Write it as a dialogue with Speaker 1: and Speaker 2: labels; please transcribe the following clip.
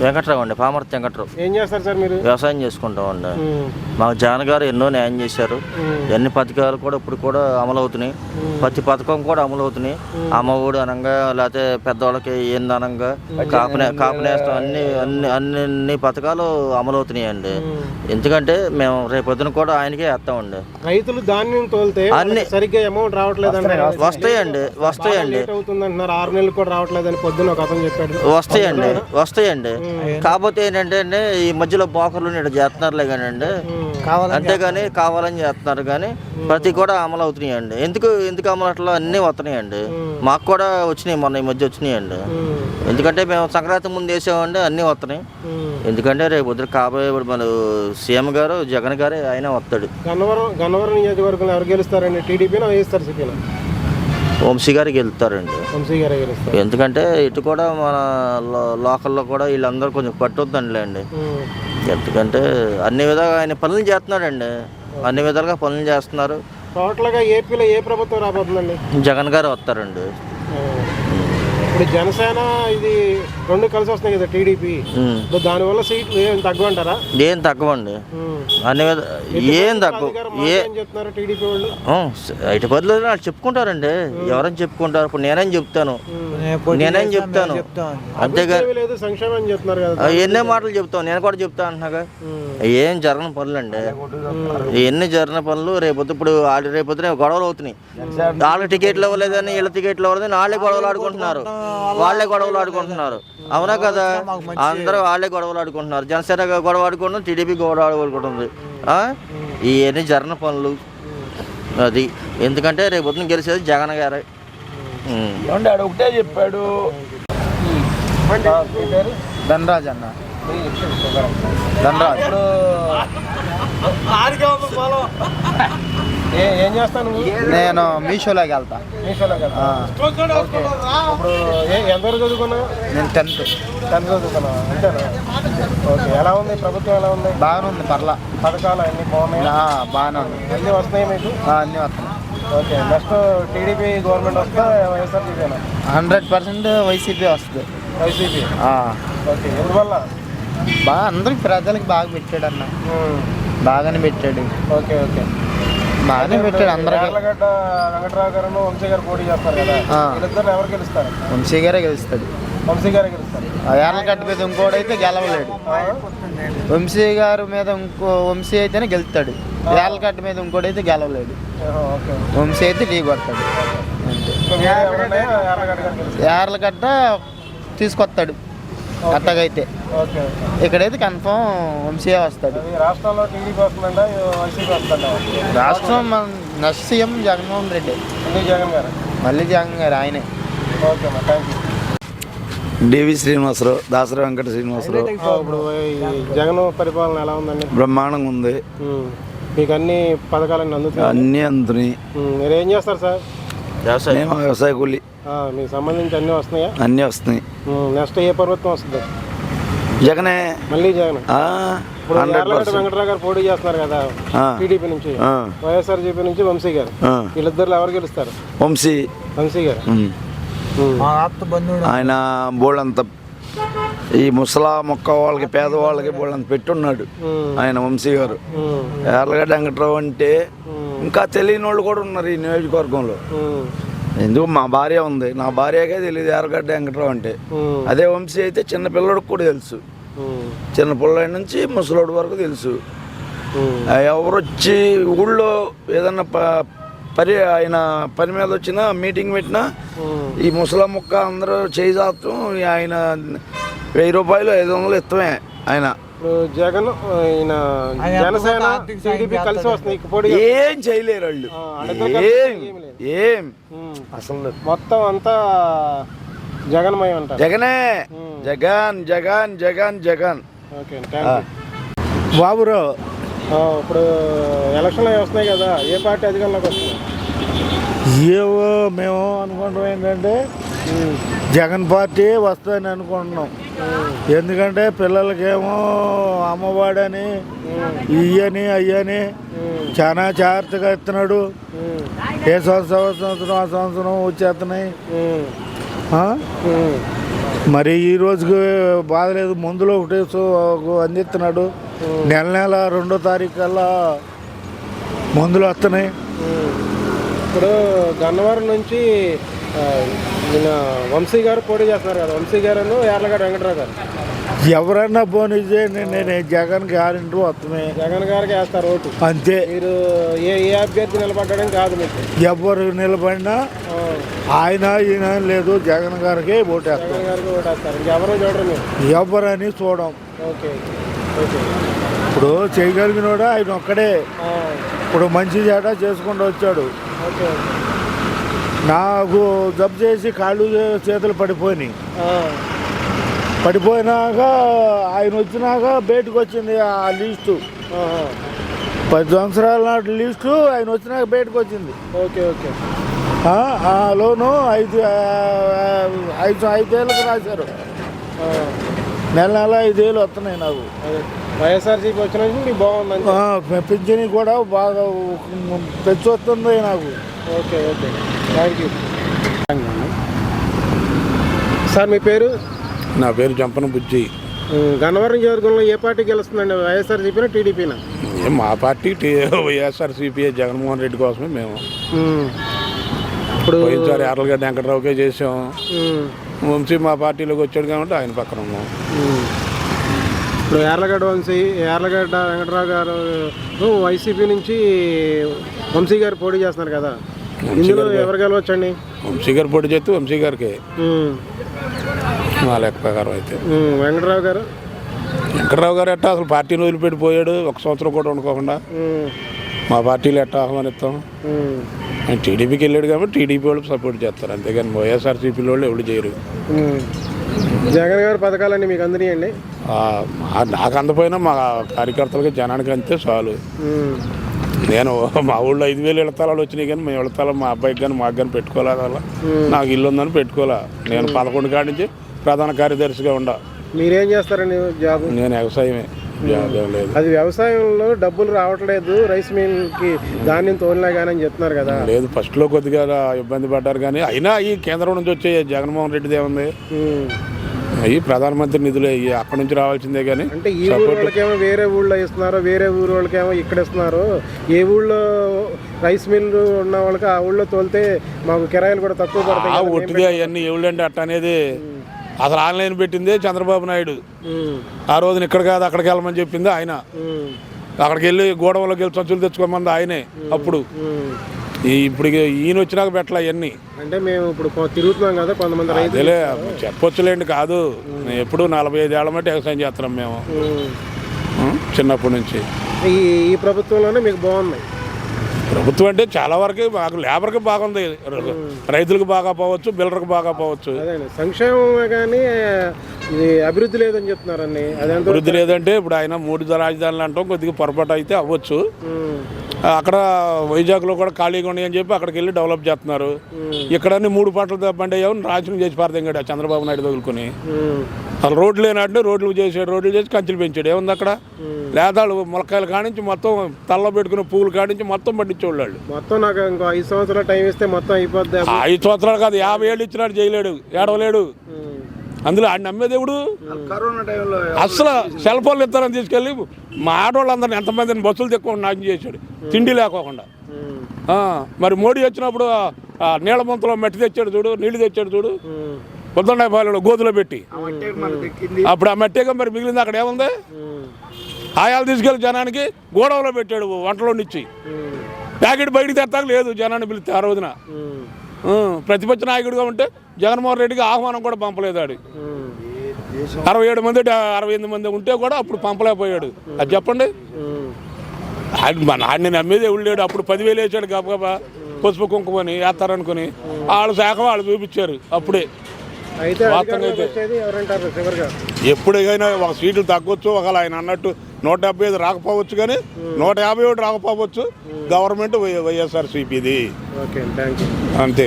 Speaker 1: వెంకట్రావు అండి పామర్తి వెంకట్రావు.
Speaker 2: ఏం చేస్తారు సార్ మీరు?
Speaker 1: వ్యవసాయం చేసుకుంటామండి
Speaker 2: ఉమ్,
Speaker 1: మాకు జగన్ గారు ఎన్నో న్యాయం చేశారు. ఎన్ని పథకాలు కూడా ఇప్పుడు కూడా అమలు అవుతున్నాయి ప్రతి పథకం కూడా అమలు అవుతున్నాయి అమ్మ ఒడి అనంగా లేకపోతే పెద్దవాళ్ళకి ఏంది అనంగా కాపునే కాపునేస్తాం అన్ని అన్ని అన్ని అన్ని పథకాలు అమలు అవుతున్నాయండి ఎందుకంటే మేము రేపొద్దున కూడా ఆయనకే వేస్తామండి.
Speaker 2: రైతులు ధాన్యం తోలితే
Speaker 1: అన్ని-
Speaker 2: సరిగ్గా అమౌంట్ రావట్లేదు
Speaker 1: వస్తాయండి వస్తాయండి.
Speaker 2: ఆరు నెలలు కూడా రావట్లేదని పొద్దున ఒక అతను చెప్పాడు.
Speaker 1: వస్తాయండి వస్తాయండి. కాకపోతే ఏంటంటే అండి, ఈ మధ్యలో బోకర్లు ఇటు చేస్తున్నారులే కానీ అండి అంతేగాని కావాలని చేస్తున్నారు కానీ ప్రతి కూడా అమలు అవుతున్నాయండి. ఎందుకు ఎందుకు అమలు అట్లా అన్నీ వస్తున్నాయండి. మాకు కూడా వచ్చినాయి మొన్న ఈ మధ్య వచ్చినాయండి. ఎందుకంటే మేము సంక్రాంతి ముందు వేసామండి అన్నీ వస్తున్నాయి. ఎందుకంటే రేపు వద్దు కాబోయే మన సీఎం గారు జగన్ గారే ఆయన వస్తాడు.
Speaker 2: గన్నవరం గన్నవరం నియోజకవర్గంలో ఎవరు గెలుస్తారండి? టీడీపీనా
Speaker 1: వంశీ గారికి వెళ్తారండి.
Speaker 2: వంశీ గారే గెలుస్తారు.
Speaker 1: ఎందుకంటే ఇటు కూడా మన లోకల్లో కూడా వీళ్ళందరూ కొంచెం
Speaker 2: ఉమ్,
Speaker 1: ఎందుకంటే అన్ని విధాలుగా ఆయన పనులు చేస్తున్నాడండి. అన్ని విధాలుగా పనులు చేస్తున్నారు.
Speaker 2: టోటల్గా ఏపీలో ఏ ప్రభుత్వం రాబోతుందండి?
Speaker 1: జగన్ గారు వస్తారండి.
Speaker 2: ఇప్పుడు జనసేన ఇది రెండు కలిసి వస్తున్నాయి కదా టీడీపీ. దానివల్ల సీట్లు ఏం తగ్గమంటారా
Speaker 1: ఏం తక్కువండి
Speaker 2: ఉమ్.
Speaker 1: అన్ని ఏం తక్కువ ఏ
Speaker 2: చెప్తున్నారు టీడీపీ వాళ్ళు?
Speaker 1: ఇటు బదులు వాళ్ళు చెప్పుకుంటారండి. ఎవరైనా చెప్పుకుంటారు. ఇప్పుడు నేనేం చెప్తాను. నేనేం చెప్తాను. అంతేగా
Speaker 2: సంక్షేమం చెప్తున్నారు కదా
Speaker 1: ఎన్నో మాటలు చెప్తాను. నేను కూడా చెప్తా అంటున్నాగా. ఏం జరగని పనులండి. ఎన్ని జరిగిన పనులు రేపొద్దు ఇప్పుడు వాళ్ళు రేపొద్దున గొడవలు అవుతున్నాయి. వాళ్ళకి టికెట్లు ఇవ్వలేదని వీళ్ళ టికెట్లు ఇవ్వలేదని వాళ్ళే గొడవలు ఆడుకుంటున్నారు. వాళ్ళే గొడవలు ఆడుకుంటున్నారు. అవునా కదా? అందరూ వాళ్ళే గొడవలు ఆడుకుంటున్నారు. జనసేన గొడవ ఆడుకుంటున్నారు టీడీపీ గొడవ ఆడుకుంటుంది. ఆ? ఇవన్నీ జరిగిన పనులు. అది. ఎందుకంటే రేపొద్దున గెలిచేది జగన్ గారే.
Speaker 3: ఆడు ఒకటే చెప్పాడు. ధనరాజ్ అన్న. ధనరాజ్.
Speaker 2: ఇప్పుడు ఏ- ఏం చేస్తాను
Speaker 3: నేను మీషోలోకి వెళ్తా.
Speaker 2: మీషోలోకి వెళ్తా. ఇప్పుడు ఏ- ఎంతవరకు చదువుకున్నావు?
Speaker 3: నేను టెన్త్.
Speaker 2: టెన్త్ చదువుకున్నావు? అంతేనా? ఓకే. ఎలా ఉంది? ప్రభుత్వం ఎలా ఉంది?
Speaker 3: బాగానే ఉంది పర్లా.
Speaker 2: పథకాలు అన్ని బాగున్నాయి?
Speaker 3: బాగానే ఉంది
Speaker 2: అన్నీ వస్తున్నాయి మీకు?
Speaker 3: అన్నీ వస్తున్నాయి.
Speaker 2: ఓకే. నెక్స్ట్ టీడీపీ గవర్నమెంట్ వస్తే వైఎస్ఆర్సీపీనా
Speaker 3: హండ్రెడ్ పర్సెంట్ వైసీపీ వస్తుంది.
Speaker 2: వైసీపీ? ఓకే. ఎందువల్ల?
Speaker 3: బాగా అందరికి ప్రజలకి బాగా పెట్టాడు అన్న. బాగానే పెట్టాడు.
Speaker 2: Okay okay.
Speaker 3: బాగానే పెట్టాడు
Speaker 2: యార్లగడ్డ వెంకట్రావు గారు వంశీ గారు పోటీ చేస్తారు కదా
Speaker 3: ఆ.
Speaker 2: వీళ్ళిద్దరు ఎవరు గెలుస్తారు?
Speaker 3: వంశీ గారే గెలుస్తాడు.
Speaker 2: వంశీ గారే గెలుస్తారు.
Speaker 3: ఆ ఏర్లగడ్డ మీద ఇంకోడైతే గెలవలేడు. వంశీ గారి మీద ఇంకో వంశీ అయితేనే గెలుస్తాడు. ఏర్లగడ్డ మీద ఇంకోడైతే గెలవలేడు. వంశీ అయితే ఢీ కొడతాడు?
Speaker 2: యార్లగడ్డ
Speaker 3: తీసుకొస్తాడు. అట్టగైతే ఇక్కడైతే కన్ఫామ్ వంశీయే వస్తాడు.
Speaker 2: రాష్ట్రంలో టీడీపీ వస్తుందంట వైసీపీ వస్తుందంట.
Speaker 3: రాష్ట్రం మన నెక్స్ట్ సీఎం జగన్మోహన్ రెడ్డి.
Speaker 2: ఎందుకు జగన్ గారు.
Speaker 3: మళ్ళీ జగన్ గారు ఆయనే.
Speaker 2: ఓకే అమ్మా thank you
Speaker 4: DV Srinivasarao Dasari Venkata Srinivasarao.
Speaker 2: ఇప్పుడు ఈ జగన్ పరిపాలన ఎలా ఉందండి?
Speaker 4: బ్రహ్మాండంగా ఉంది.
Speaker 2: మీకు అన్ని పథకాలన్నీ అందుతున్నాయి?
Speaker 4: అన్నీ అందుతున్నాయి.
Speaker 2: మీరు ఏం చేస్తారు సార్?
Speaker 1: వ్యవసాయం.
Speaker 4: వ్యవసాయ కూలి.
Speaker 2: ఆ, మీకు సంబంధించి అన్నీ వస్తున్నాయా?
Speaker 4: అన్నీ వస్తున్నాయి.
Speaker 2: నెక్స్ట్ ఏ ప్రభుత్వం వస్తుంది?
Speaker 4: జగనే.
Speaker 2: మళ్ళీ జగన్. వెంకటరావు గారు పోటీ చేస్తున్నారు కదా టీడీపీ నుంచి. వైఎస్ఆర్జీపీ నుంచి వంశీ గారు. వీళ్ళిద్దరు ఎవరు గెలుస్తారు?
Speaker 4: వంశీ.
Speaker 2: వంశీ గారు.
Speaker 4: ఆయన బోళ్ళంత ఈ ముసలా మొక్క వాళ్ళకి పేదవాళ్ళకి బోళ్ళంత పెట్టున్నాడు ఆయన వంశీ గారు.
Speaker 2: ఉమ్,
Speaker 4: యార్లగడ్డ వెంకట్రావు అంటే ఇంకా తెలియని వాళ్ళు కూడా ఉన్నారు ఈ నియోజకవర్గంలో. ఎందుకు? మా భార్య ఉంది. నా భార్యకే తెలియదు యార్లగడ్డ వెంకట్రావు అంటే. అదే వంశీ అయితే చిన్న పిల్లడికి కూడా తెలుసు. చిన్న పిల్లడి నుంచి ముసలోడి వరకు తెలుసు. ఎవరు వచ్చి ఊళ్ళో ఏదన్నా పరి ఆయన పని మీద వచ్చినా మీటింగ్ పెట్టినా ఈ ముసల ముక్క అందరూ చేయి ఆయన వెయ్యి రూపాయలు ఐదు వందలు ఇస్తామే ఆయన.
Speaker 2: ఇప్పుడు జగన్ ఈయన జనసేన టీడీపీ కలిసి వస్తుంది
Speaker 4: ఏం చేయలేరు వాళ్ళు. ఏం. ఏం. అసలు
Speaker 2: మొత్తం అంతా జగన్మయం అంటారు.
Speaker 4: జగనే. జగన్ జగన్ జగన్ జగన్.
Speaker 2: ఓకే
Speaker 4: బాబురావు
Speaker 2: ఇప్పుడు ఎలక్షన్లు అవి వస్తున్నాయి కదా ఏ పార్టీ అధికారంలోకి వస్తుంది?
Speaker 5: ఏవో మేము అనుకుంటాం ఏంటంటే జగన్ పార్టీ వస్తుందని అనుకుంటున్నాం. ఎందుకంటే పిల్లలకేమో అమ్మవాడని ఇయ్యని అయ్యని చాలా జాగ్రత్తగా ఇస్తున్నాడు. ఏ సంవత్సరం సంవత్సరం ఆ సంవత్సరం వచ్చేస్తున్నాయి. మరి ఈ రోజుకి బాధలేదు మందులు ఒకటే సో అందిస్తున్నాడు. నెల నెల రెండో తారీఖు కల్లా మందులు వస్తున్నాయి.
Speaker 2: ఇప్పుడు గన్నవరం నుంచి ఈయన వంశీ గారు పోటీ చేస్తున్నారు కదా వంశీ గారు యార్లగడ్డ వెంకటరావు గారు.
Speaker 5: ఎవరన్నా పోనీ చేయండి నేను జగన్ గ్యారెంటీ వస్తున్నాయి
Speaker 2: జగన్ గారికి వేస్తారు ఓటు.
Speaker 5: అంతే.
Speaker 2: మీరు ఏ ఏ అభ్యర్థి నిలబడ్డాడని కాదు మీకు.
Speaker 5: ఎవరు నిలబడినా ఆయన ఈయన లేదు జగన్ గారికి ఓటేస్తాం.
Speaker 2: జగన్ గారికి ఓటు వేస్తారు ఇంకెవరో చూడరు మీరు?
Speaker 5: ఎవరని చూడం.
Speaker 2: Okay okay.
Speaker 5: ఇప్పుడు చేయగలిగినోడు ఆయన ఒక్కడే. ఇప్పుడు మంచి చేట చేసుకుంటూ వచ్చాడు.
Speaker 2: Okay okay.
Speaker 5: నాకు జబ్బు చేసి కాళ్ళు చేతులు పడిపోయినాయి. పడిపోయినాక ఆయన వచ్చినాక బయటకు వచ్చింది ఆ లిస్టు. పది సంవత్సరాల నాటి లిస్టు ఆయన వచ్చినాక బయటకు వచ్చింది.
Speaker 2: Okay okay.
Speaker 5: ఆ, లోను ఐదు ఐదు ఐదేళ్ళకి రాశారు. నెల నెల ఐదేళ్ళు వస్తున్నాయి నాకు.
Speaker 2: అదే. వైఎస్ఆర్సీపీ వచ్చిన నుంచి మీకు బాగుంది
Speaker 5: పింఛని కూడా బాగా పెంచి వస్తుంది నాకు.
Speaker 2: Okay okay. Thank you sir మీ పేరు?
Speaker 6: నా పేరు చంపన బుజ్జి.
Speaker 2: గన్నవరం నియోజకవర్గంలో ఏ పార్టీ గెలుస్తుందండి? వైఎస్ఆర్సీపీనా టీడీపీనా?
Speaker 6: మా పార్టీ వైఎస్ఆర్సీపీ జగన్మోహన్ రెడ్డి కోసమే మేము.
Speaker 2: ఇప్పుడు
Speaker 6: పోయినసారి యార్లగడ్డ వెంకటరావుకే చేసాం. వంశీ మా పార్టీలోకి వచ్చాడు కాబట్టి ఆయన పక్కన ఉన్నాం.
Speaker 2: ఇప్పుడు యార్లగడ్డ వంశీ యార్లగడ్డ వెంకటరావు గారు వైసీపీ నుంచి వంశీ గారు పోటీ చేస్తున్నారు కదా. ఇందులో ఎవరు గెలవచ్చండి?
Speaker 6: వంశీ గారు పొడి చేస్తే వంశీ గారికి.
Speaker 2: ఉమ్,
Speaker 6: మా లెక్క ప్రకారం అయితే.
Speaker 2: వెంకటరావు గారు?
Speaker 6: వెంకటరావు గారు ఎట్టా అసలు పార్టీని వదిలిపెట్టిపోయాడు ఒక సంవత్సరం కూడా వండుకోకుండా
Speaker 2: ఉమ్,
Speaker 6: మా పార్టీలో ఎట్టా ఆహ్వానిస్తాం. టీడీపీకి వెళ్ళాడు కాబట్టి టీడీపీ వాళ్ళు సపోర్ట్ చేస్తారు. అంతేగాని వైఎస్ఆర్సీపీ వాళ్ళు ఎవరు చేయరు.
Speaker 2: జగన్ గారి పథకాలన్నీ మీకు అందినాయండి
Speaker 6: మా- నాకు అందపోయినా మా కార్యకర్తలకి జనానికి అంతే చాలు. నేను మా ఊళ్ళో ఐదు వేలు ఇళ్ళతాలు వచ్చినాయి కానీ మేము ఇళ్ళతాలు మా అబ్బాయికి కానీ మాకు కానీ పెట్టుకోలే కదా నాకు ఇల్లు ఉందని పెట్టుకోలే. నేను పదకొండు కాడి నుంచి ప్రధాన కార్యదర్శిగా ఉండ.
Speaker 2: మీరేం చేస్తారండి జాబ్?
Speaker 6: నేను వ్యవసాయమే.
Speaker 2: అది వ్యవసాయంలో డబ్బులు రావట్లేదు రైస్ మిల్కి ధాన్యం అని చెప్తున్నారు కదా.
Speaker 6: లేదు ఫస్ట్లో కొద్దిగా ఇబ్బంది పడ్డారు కానీ అయినా ఈ కేంద్రం నుంచి వచ్చే జగన్మోహన్ రెడ్డిది ఏముంది? ఈ ప్రధానమంత్రి నిధులే ఇవి అక్కడి నుంచి రావాల్సిందే కానీ
Speaker 2: అంటే ఈ ఊరు వాళ్ళకేమో వేరే ఊళ్ళో ఇస్తున్నారు వేరే ఊరు వాళ్ళకేమో ఇక్కడ ఇస్తున్నారు. ఏ ఊళ్ళో రైస్ మిల్ ఉన్న వాళ్ళకి ఆ ఊళ్ళో తోలితే మాకు కిరాయిలు కూడా తక్కువ పడతాయి
Speaker 6: ఒట్టిగా అవన్నీ ఎవడంటే అట్ట అనేది అసలు ఆన్లైన్ పెట్టిందే చంద్రబాబు నాయుడు. ఆ రోజున ఇక్కడ కాదు అక్కడికి వెళ్ళమని చెప్పింది ఆయన. అక్కడికి వెళ్ళి గోడవలోకి వెళ్ళి సంచులు తెచ్చుకోమంది ఆయనే అప్పుడు. ఇప్పుడు ఈయన వచ్చినాక పెట్టలే అవన్నీ
Speaker 2: అంటే మేము ఇప్పుడు తిరుగుతున్నాం కదా కొంతమంది రైతులు.
Speaker 6: చెప్పొచ్చులేండి కాదు. ఎప్పుడు నలభై ఐదు ఏళ్ళ మట్టి వ్యవసాయం చేస్తున్నాం మేము? చిన్నప్పటి నుంచి.
Speaker 2: ఈ ఈ ప్రభుత్వంలోనే మీకు బాగున్నాయి.
Speaker 6: ప్రభుత్వం అంటే చాలా వరకు మాకు లేబర్కి బాగుంది. రైతులకు బాగా పోవచ్చు బిల్డర్కి బాగా పోవచ్చు.
Speaker 2: సంక్షేమమే కానీ ఇది అభివృద్ధి లేదని చెప్తున్నారండి.
Speaker 6: అభివృద్ధి లేదంటే ఇప్పుడు ఆయన మూడు రాజధానులు అంటాం కొద్దిగా పొరపాటు అయితే అవ్వచ్చు. అక్కడ వైజాగ్లో కూడా ఖాళీగా ఉన్నాయని చెప్పి అక్కడికి వెళ్ళి డెవలప్ చేస్తున్నారు. ఇక్కడ మూడు పంటలు బండి అయ్యావు నాశనం చేసి పారదింగాడు ఆ చంద్రబాబు నాయుడు తగులుకొని. అసలు రోడ్లు లేనాడు రోడ్లు చేసాడు రోడ్లు చేసి కంచెలు పెంచాడు. ఏముంది అక్కడ? లేదాళ్ళు ములక్కాయలు కానించి మొత్తం తల్ల పెట్టుకున్న పువ్వులు కానించి మొత్తం పట్టించేవాళ్ళు వాళ్ళు.
Speaker 2: మొత్తం నాకు ఇంకో ఐదు సంవత్సరాలు టైం ఇస్తే మొత్తం అయిపోద్ది
Speaker 6: ఐదు సంవత్సరాలు కాదు యాభై ఏళ్ళు ఇచ్చినాడు చేయలేడు ఏడవలేడు. అందులో ఆయన నమ్మేదేవుడు
Speaker 4: కరోనా టైంలో
Speaker 6: అసలు సెల్ ఫోన్లు ఇస్తారని తీసుకెళ్ళి మా ఆడవాళ్ళందరినీ ఎంతమందిని బస్సులు తెక్కువ నాశనం చేశాడు. తిండి లేకోకుండా. మరి మోడీ వచ్చినప్పుడు నీళ్ళ ముంతలో మట్టి తెచ్చాడు చూడు నీళ్ళు తెచ్చాడు చూడు.
Speaker 2: ఉమ్,
Speaker 6: పొద్దున్నాయిపాలెంలో గోధులో పెట్టి. అప్పుడు ఆ మట్టిగా మరి మిగిలింది అక్కడ ఏముంది? ఆయాలు తీసుకెళ్ళి జనానికి గోడవలో పెట్టాడు వంటలో నుంచి ప్యాకెట్ బయటికి తెస్తాక లేదు జనాన్ని పిలిస్తే ఆ రోజున. ప్రతిపక్ష నాయకుడిగా ఉంటే జగన్మోహన్ రెడ్డికి ఆహ్వానం కూడా పంపలేదు ఆడు అరవై ఏడు మంది అరవై ఎనిమిది మంది ఉంటే కూడా అప్పుడు పంపలేకపోయాడు. అది చెప్పండి. మన ఆడిని నమ్మేది ఎవడు లేడు అప్పుడు పదివేలు వేసాడు గబగబా. పసుపు కుంకుమని వేస్తారనుకుని వాళ్ళు శాఖ వాళ్ళు చూపించారు అప్పుడే. ఎప్పుడైనా ఒక సీట్లు తగ్గొచ్చు ఒకవేళ ఆయన అన్నట్టు నూట డెబ్బై ఐదు రాకపోవచ్చు కానీ నూట యాభై ఒకటి రాకపోవచ్చు. గవర్నమెంట్ వై వైఎస్ఆర్ సిపిది
Speaker 2: ఓకే థ్యాంక్ యూ
Speaker 6: అంతే.